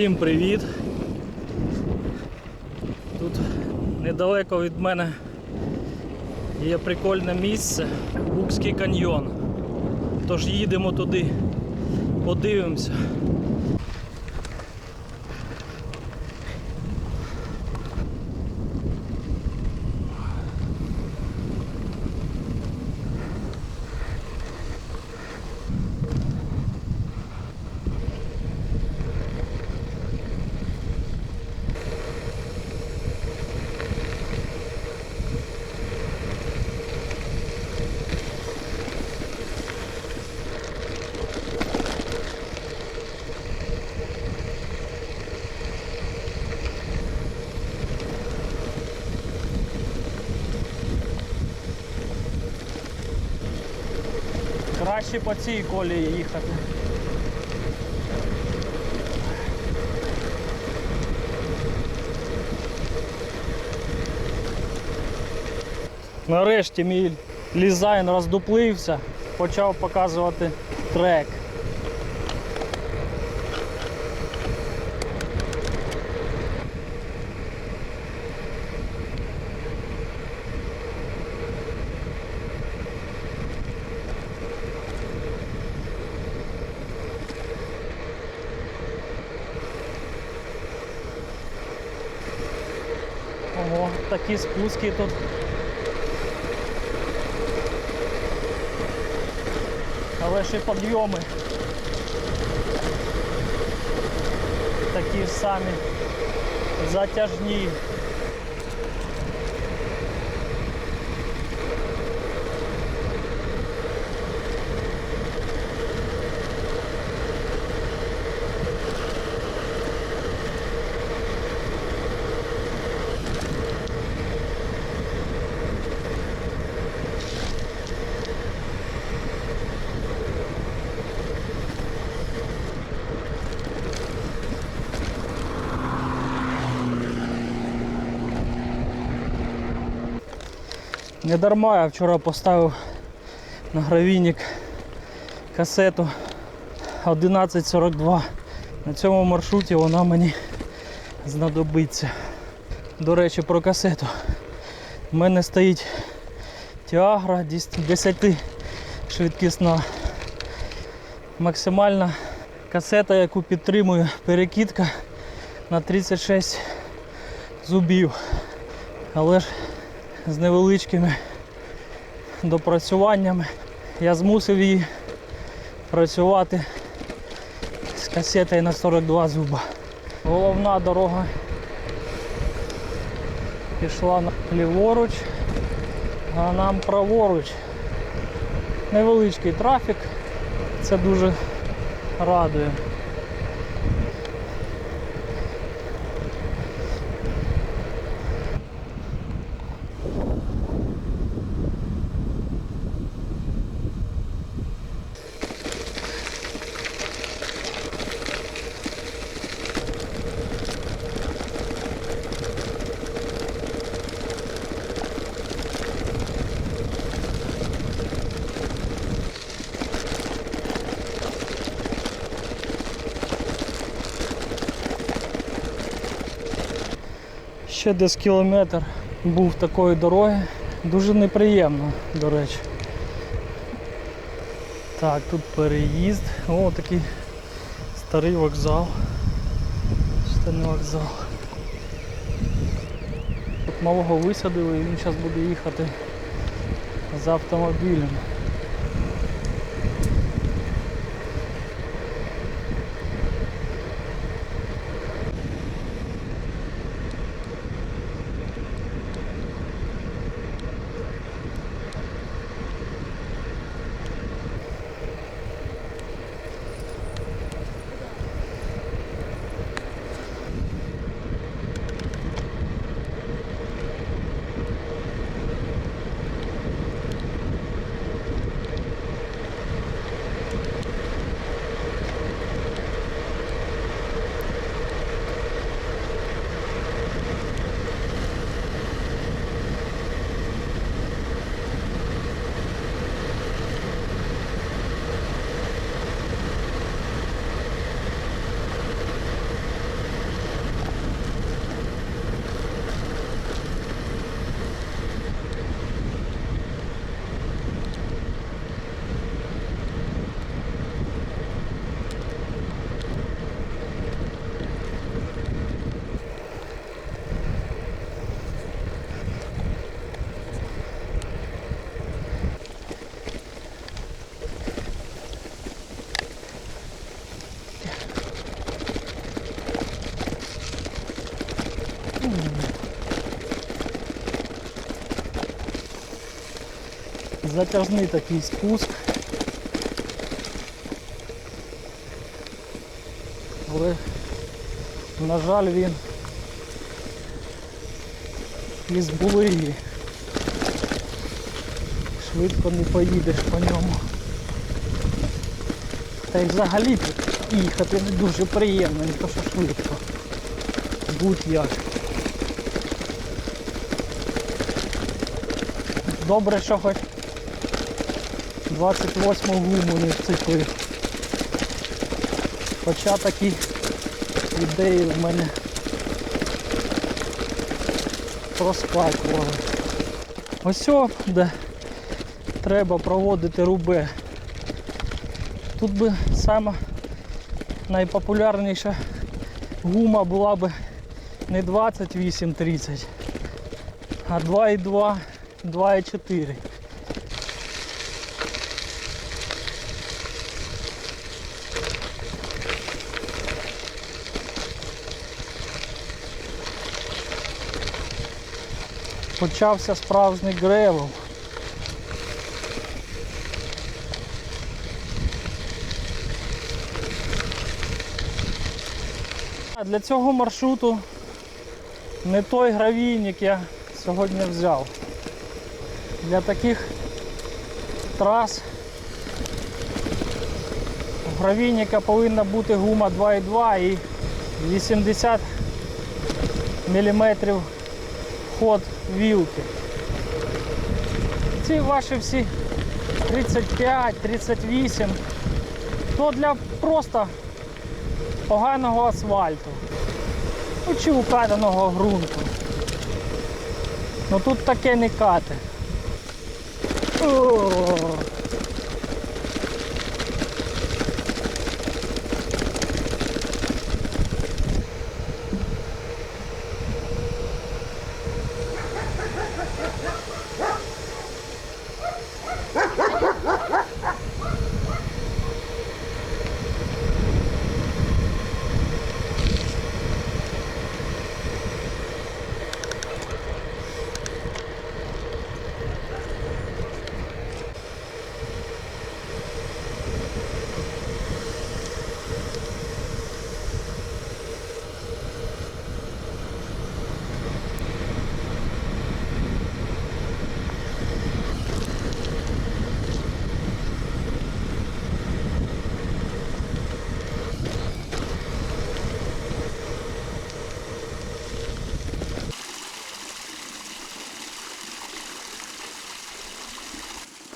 Всім привіт! Тут недалеко від мене є прикольне місце Букський каньйон. Тож їдемо туди, подивимося. Краще по цій колії їхати. Нарешті мій лізайн роздуплився, почав показувати трек. Такі спуски тут. Але ще підйоми. Такі ж самі затяжні. Не дарма я вчора поставив на гравійник касету 1142. На цьому маршруті вона мені знадобиться. До речі, про касету. У мене стоїть Тіагра 10 швидкісна. Максимальна касета, яку підтримує перекидка на 36 зубів. Але ж з невеличкими допрацюваннями. Я змусив її працювати з касетою на 42 зуба. Головна дорога пішла ліворуч, а нам праворуч. Невеличкий трафік, це дуже радує. Ще десь кілометр був такої дороги. Дуже неприємно, до речі. Так, тут переїзд. О, такий старий вокзал. Це не вокзал. Тут малого висадили і він зараз буде їхати з автомобілем. Затяжний такий спуск. Але, на жаль, він із булиги. Швидко не поїдеш по ньому. Та й взагалі їхати не дуже приємно, не то що швидко. Будь-як. Добре, що хоч 28 гуму не вцепив. Хоча такі ідеї в мене проскакували. Ось де треба проводити рубе. Тут би сама найпопулярніша гума була би не 28-30, а 2,2, 2,4. Почався справжній гревел. Для цього маршруту не той гравійник я сьогодні взяв. Для таких трас у гравійника повинна бути гума 2,2 і 80 мм ход вілки. Ці ваші всі 35-38 то для просто поганого асфальту. Ну, чи укатаного ґрунту. Ну тут таке не кате. О!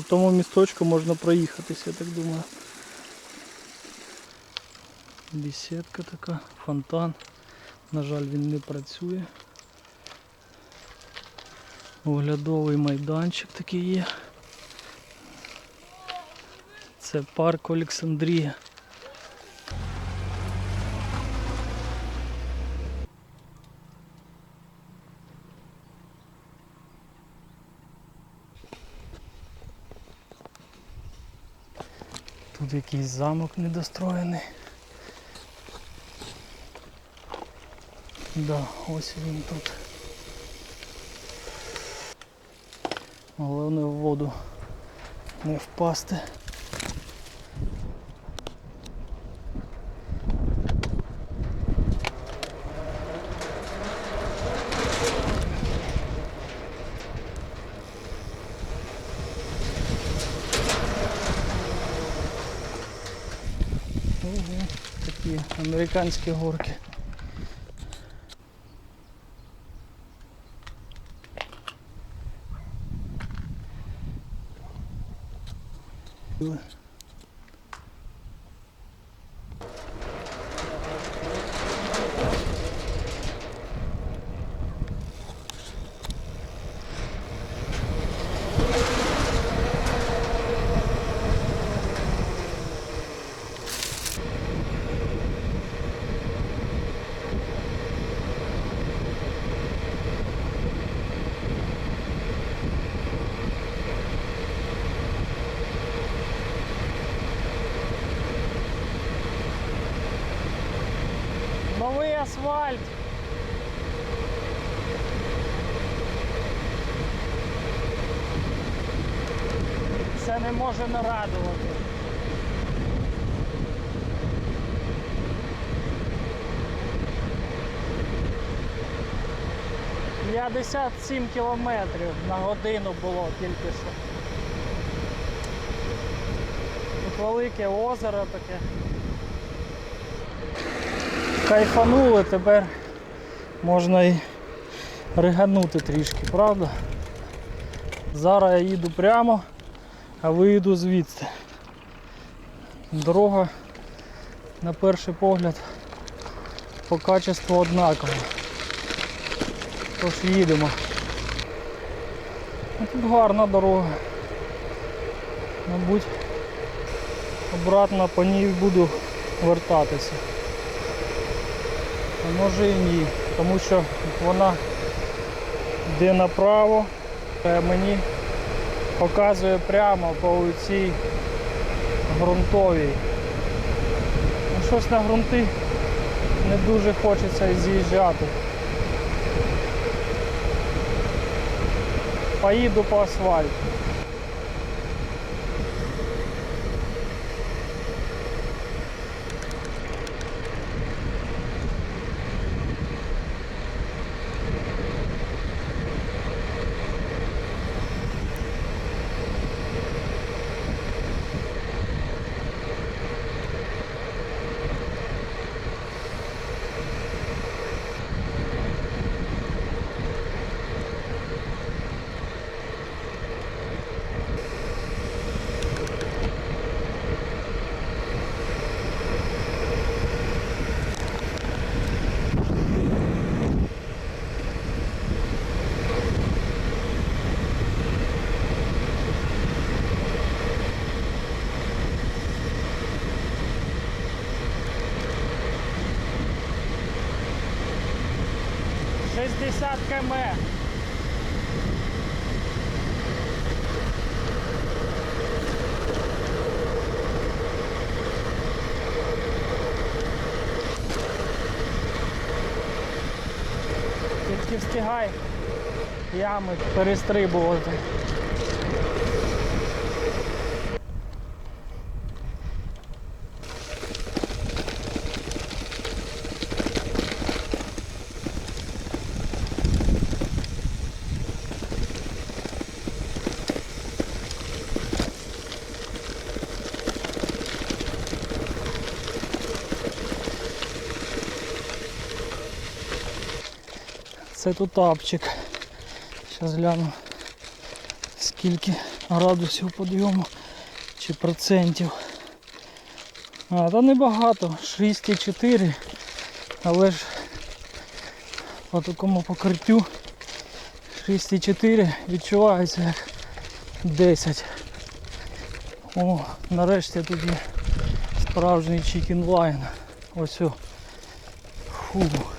По тому місточку можна проїхатися, я так думаю. Бесідка така, фонтан. На жаль, він не працює. Оглядовий майданчик такий є. Це парк Олександрія. Тут якийсь замок недостроєний. Да, ось він тут. Головне в воду не впасти. Ого, такі американські горки. Асфальт. Це не може не радувати. П'ятдесят сім кілометрів на годину було тільки що. Тут велике озеро таке. Кайфанули, тепер можна і риганути трішки, правда? Зараз я їду прямо, а виїду звідси. Дорога на перший погляд по качеству однакова. Тож їдемо. Ну, Тут гарна дорога. Мабуть, обратно по ній буду вертатися. Може і ні, тому що вона йде направо, мені показує прямо по цій ґрунтовій. Ну, щось на ґрунти не дуже хочеться з'їжджати. Поїду по асфальту. Шістдесят км. Тільки встигай ями перестрибувати. Це тут тапчик. Зараз гляну скільки градусів підйому чи процентів. А, та небагато, 6,4, але ж по такому покриттю 6,4 відчувається як 10. О, нарешті є справжній чікін лайн. Ось. о. Фу.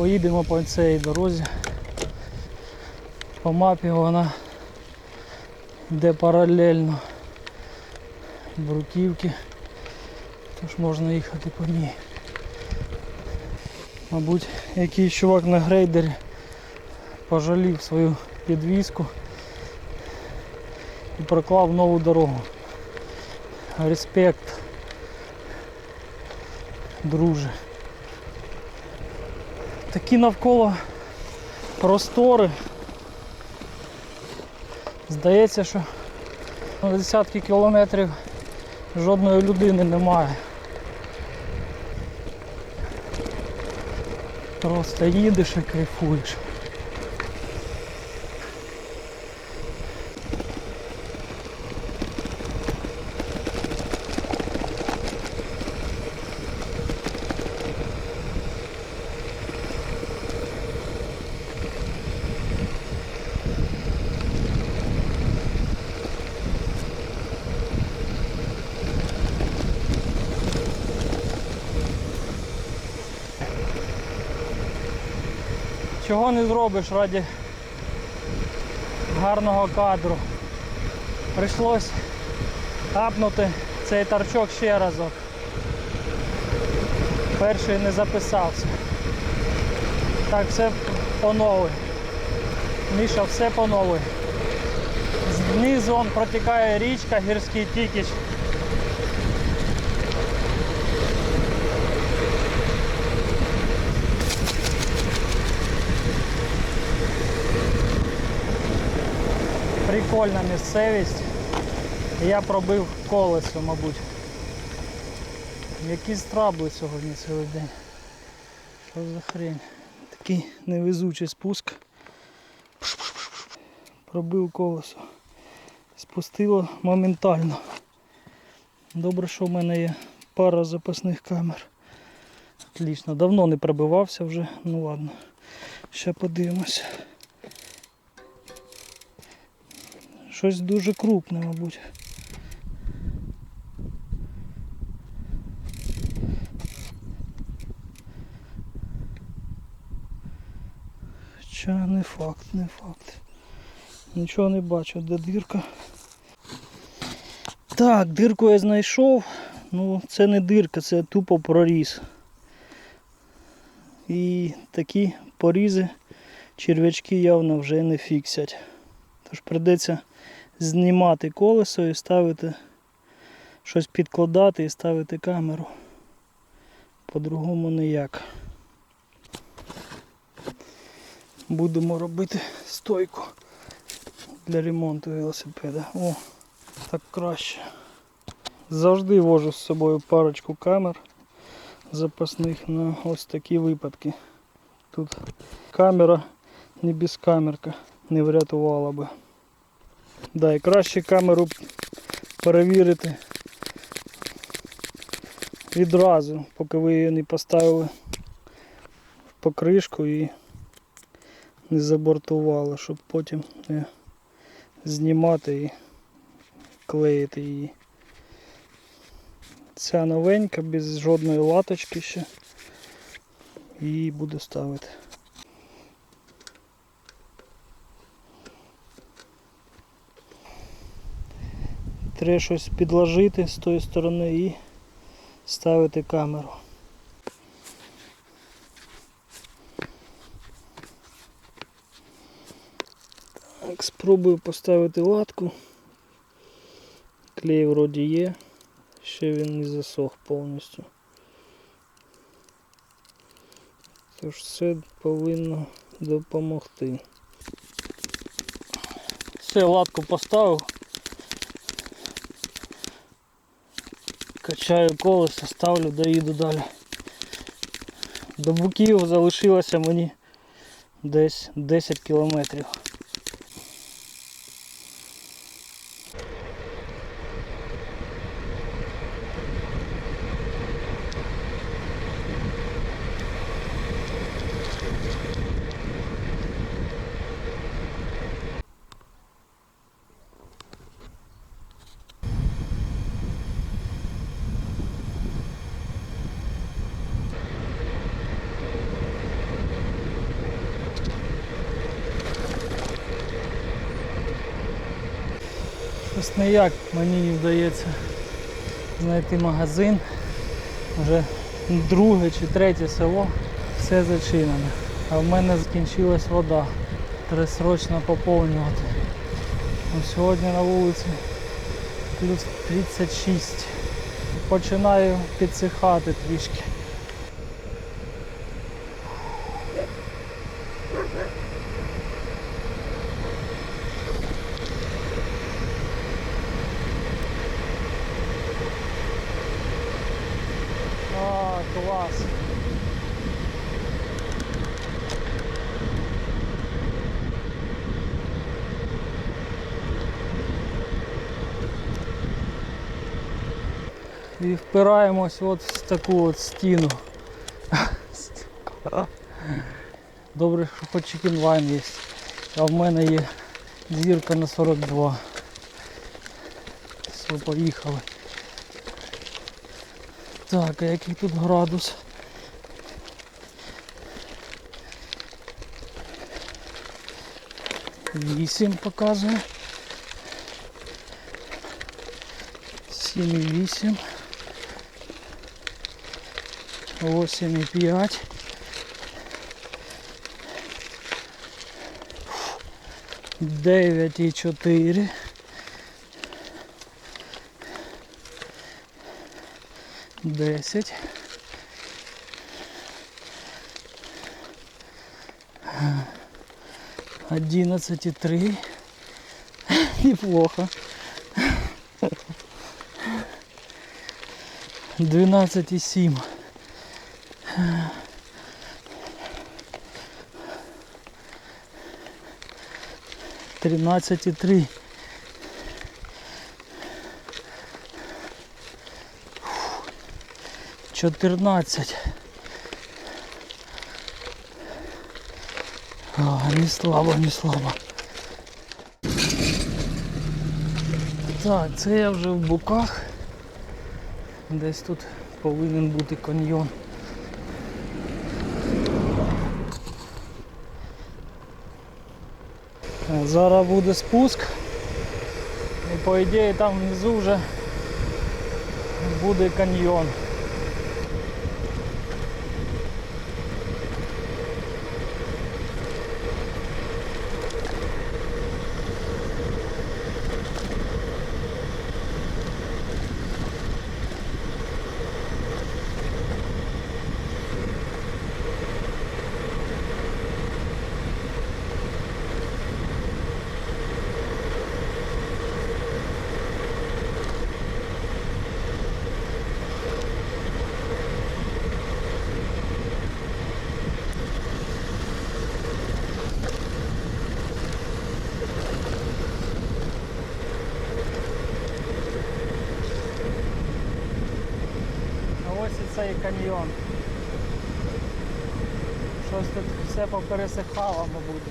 Поїдемо по цій дорозі. По мапі вона йде паралельно бруківки, тож можна їхати по ній. Мабуть, якийсь чувак на грейдері пожалів свою підвіску і проклав нову дорогу. Респект, друже. Такі навколо простори. Здається, що на десятки кілометрів жодної людини немає. Просто їдеш і кайфуєш. Чого не зробиш раді гарного кадру. Прийшлось апнути цей торчок ще разок. Перший не записався. Так, все по новій. Міша, все по новій. Знизу он протікає річка, гірський тікіч. Прикольна місцевість. Я пробив колесо, мабуть. Якісь трабли сьогодні цілий день. Що за хрень? Такий невезучий спуск. Пробив колесо. Спустило моментально. Добре, що в мене є пара запасних камер. Отлично. Давно не пробивався вже. Ну ладно. Ще подивимося. Щось дуже крупне, мабуть. Хоча не факт, не факт. Нічого не бачу, де дирка. Так, дирку я знайшов. Ну, це не дирка, це тупо проріз. І такі порізи черв'ячки явно вже не фіксять. Тож прийдеться знімати колесо і ставити щось підкладати і ставити камеру. По-другому ніяк. Будемо робити стойку для ремонту велосипеда. О, так краще. Завжди вожу з собою парочку камер запасних на ось такі випадки. Тут камера не безкамерка не врятувала би. Да, і краще камеру перевірити відразу, поки ви її не поставили в покришку і не забортували, щоб потім не знімати і клеїти її. Ця новенька, без жодної латочки ще. Її буду ставити. Треба щось підложити з тої сторони і ставити камеру. Так, спробую поставити латку. Клей вроді є, ще він не засох повністю. Тож це повинно допомогти. Все, латку поставив. Качаю колесо, ставлю, доїду далі. До буків залишилося мені десь 10 кілометрів. Щось ніяк мені не вдається знайти магазин. Вже друге чи третє село, все зачинене. А в мене закінчилась вода. Треба срочно поповнювати. Сьогодні на вулиці плюс 36. Починаю підсихати трішки. А, клас. І впираємось от в таку от стіну. Добре, що хоч чекінлайн є. А в мене є зірка на 42. Все, поїхали. Так, а який тут градус? Вісім показує. Сім і вісім. 8,5. Дев'ять і чотири. Десять. Одиннадцать и три. Неплохо. Двенадцать и семь. Тринадцать и три. Чотирнадцять. А, не слабо, не слабо. Так, це я вже в боках. Десь тут повинен бути каньйон. Зараз буде спуск. І по ідеї там внизу вже буде каньйон. А ось і цей каньйон. Щось тут все попересихало, мабуть.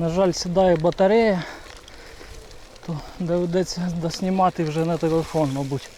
На жаль, сідає батарея, то доведеться доснімати вже на телефон, мабуть.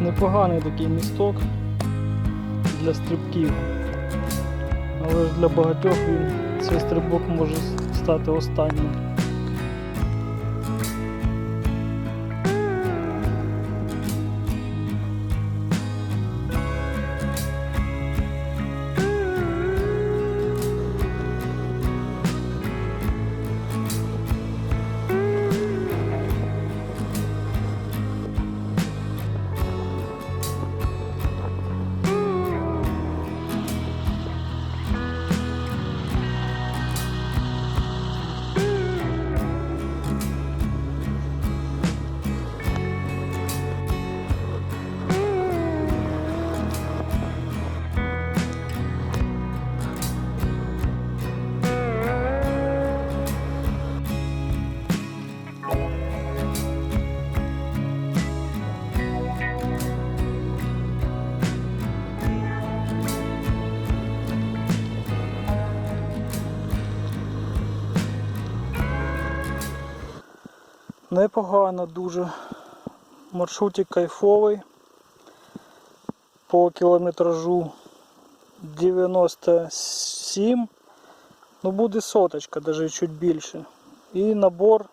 Непоганий такий місток для стрибків. Але ж для багатьох він, цей стрибок може стати останнім. Непогано дуже. Маршрутик кайфовий. По кілометражу 97. Ну буде соточка, навіть чуть більше. І набор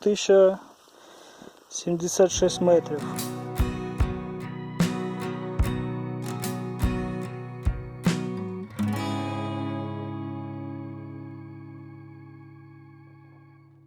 1076 метрів.